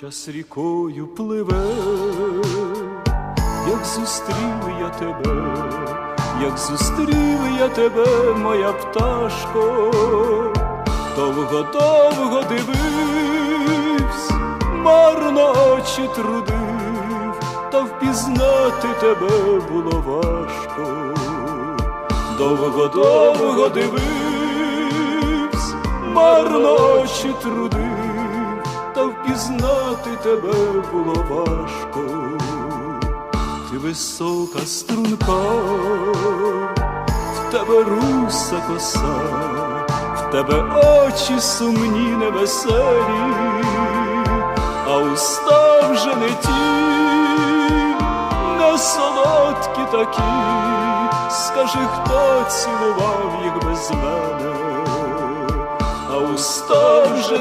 час рікою пливе, як зустрів я тебе, як зустрів я тебе, моя пташко, довго, довго дивився, марно очі трудив, та впізнати тебе було важко. Довго, довго дивився, марно очі трудив, впізнати тебе було важко. Ти висока струнка, в тебе руса коса, в тебе очі сумні невеселі, а уста вже не ті, не солодкі такі, скажи, хто цілував їх без мене, а уста вже